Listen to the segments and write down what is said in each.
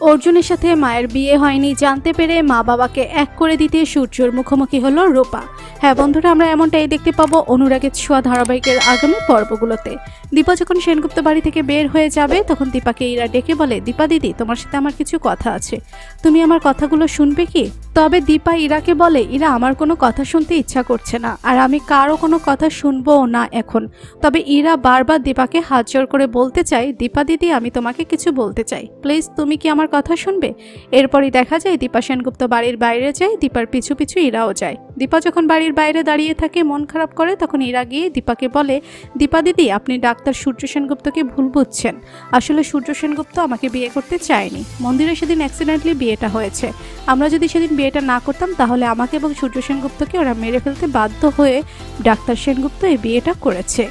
অর্জুনের সাথে মায়ের বিয়ে হয়নি জানতে পেরে মা বাবাকে এক করে দিতে সূর্যর মুখোমুখি হলো রূপা। হ্যাঁ বন্ধুরা, আমরা এমনটাই দেখতে পাবো অনুরাগের ছোঁয়া ধারাবাহিকের আগামী পর্বগুলোতে। দীপা যখন সেনগুপ্ত বাড়ি থেকে বের হয়ে যাবে, তখন দীপাকে ইরা ডেকে বলে, দীপা দিদি, তোমার সাথে আমার কিছু কথা আছে। তুমি আমার কথাগুলো শুনবে কি? তবে দীপা ইরাকে বলে, ইরা আমার কোনো কথা শুনতে ইচ্ছা করছে না, আর আমি কারও কোনো কথা শুনব না এখন। তবে ইরা বারবার দীপাকে হাত জোর করে বলতে চাই দীপা দিদি, আমি তোমাকে কিছু বলতে চাই। প্লিজ, তুমি কি আমার কথা শুনবে? এরপরই দেখা যায় দীপা সেনগুপ্ত বাড়ির বাইরে যায়, দীপার পিছু পিছু ইরাও যায়। দীপা যখন বাড়ির বাইরে দাঁড়িয়ে থাকে, মন খারাপ করে, তখন ইরা গিয়ে দীপাকে বলে, দীপা দিদি, আপনি ডাক্তার সূর্য সেনগুপ্তকে ভুল বুঝছেন। আসলে সূর্য সেনগুপ্ত আমাকে বিয়ে করতে চায়নি। মন্দিরে সেদিন অ্যাক্সিডেন্টলি বিয়েটা হয়েছে। আমরা যদি সেদিন বিয়েটা না করতাম, তাহলে আমাকে এবং সূর্য সেনগুপ্তকে ওরা মেরে ফেলতে বাধ্য হয়ে ডাক্তার সেনগুপ্ত এই বিয়েটা করেছে।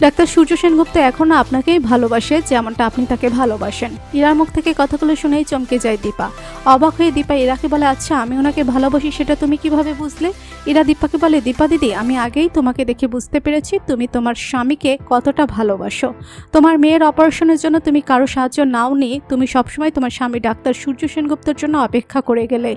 ডাক্তার সূর্য সেনগুপ্ত এখনও আপনাকেই ভালোবাসে, যেমনটা আপনি তাকে ভালোবাসেন। ইরার মুখ থেকে কথাগুলো শুনেই চমকে যায় দীপা। অবাক হয়ে দীপা, ইরাকে বলে আচ্ছা আমি ওনাকে ভালোবাসি, সেটা তুমি কীভাবে বুঝলে? ইরা দীপাকে বলে, দীপা দিদি, আমি আগেই তোমাকে দেখে বুঝতে পেরেছি, তুমি তোমার স্বামীকে কতটা ভালোবাসো। তোমার মেয়ের অপারেশনের জন্য তুমি কারও সাহায্য নাও নি তুমি সবসময় তোমার স্বামী ডাক্তার সূর্য সেনগুপ্তর জন্য অপেক্ষা করে গেলে।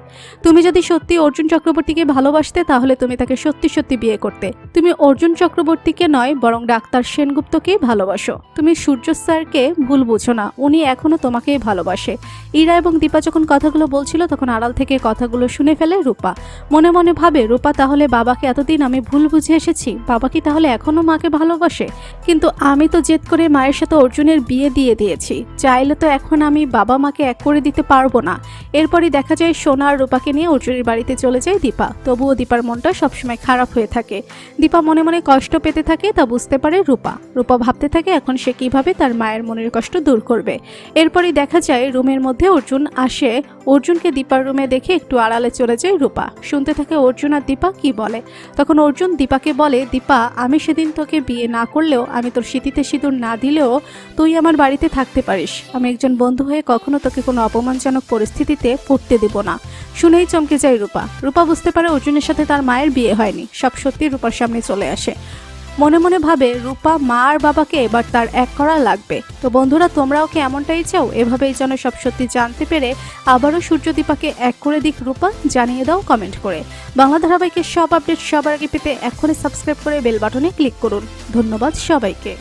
তুমি যদি সত্যি অর্জুন চক্রবর্তীকে ভালোবাসতে, তাহলে তুমি তাকে সত্যি সত্যি বিয়ে করতে। তুমি অর্জুন চক্রবর্তীকে নয়, বরং ডাক্তার সেনগুপ্তকেই ভালোবাসো। তুমি সূর্য স্যারকে ভুল বুঝো না, উনি এখনও তোমাকেই ভালোবাসে। ইরা এবং দীপা যখন কথাগুলো বলছিল তখন আড়াল থেকে কথাগুলো শুনে ফেলে রূপা। মনে মনে ভাবে, রূপা তাহলে বাবাকে এতদিন আমি ভুল বুঝে এসেছি। বাবা কি তাহলে এখনও মাকে ভালোবাসে? কিন্তু আমি তো জেদ করে মায়ের সাথে অর্জুনের বিয়ে দিয়ে দিয়েছি। চাইলে তো এখন আমি বাবা মাকে এক করে দিতে পারব না। এরপরই দেখা যায় সোনা আর রূপাকে নিয়ে অর্জুনের বাড়িতে চলে যায় দীপা। তবুও দীপার মনটা সবসময় খারাপ হয়ে থাকে। দীপা মনে মনে কষ্ট পেতে থাকে তা বুঝতে পারে রূপা। রূপা ভাবতে থাকে এখন সে কীভাবে তার মায়ের মনের কষ্ট দূর করবে। এরপরই দেখা যায় রুমের মধ্যে অর্জুন আসে অর্জুনকে দীপার রুমে দেখে একটু আড়ালে চলে যায় রূপা। শুনতে থাকে অর্জুন আর দীপা কি বলে। তখন অর্জুন দীপাকে বলে, দীপা, আমি সেদিন তোকে বিয়ে না করলেও, আমি তোর স্মৃতিতে সিঁদুর না দিলেও তুই আমার বাড়িতে থাকতে পারিস। আমি একজন বন্ধু হয়ে কখনো তোকে কোনো অপমানজনক পরিস্থিতিতে পড়তে দেব না। শুনেই চমকে যায় রূপা। রূপা বুঝতে পারে অর্জুনের সাথে তার মায়ের বিয়ে হয়নি। সব সত্যি রূপার সামনে চলে আসে। মনে মনে ভাবে রূপা মা আর বাবাকে এবার তার এক করা লাগবে। তো বন্ধুরা, তোমরাও কি এমনটাই চাও? এভাবেই যেন সব সত্যি জানতে পেরে আবারও সূর্যদীপাকে এক করে দিক রূপা, জানিয়ে দাও কমেন্ট করে। বাংলা ধারাবাহিকের সব আপডেট সবার আগে পেতে এখনই সাবস্ক্রাইব করে বেল বাটনে ক্লিক করুন। ধন্যবাদ সবাইকে।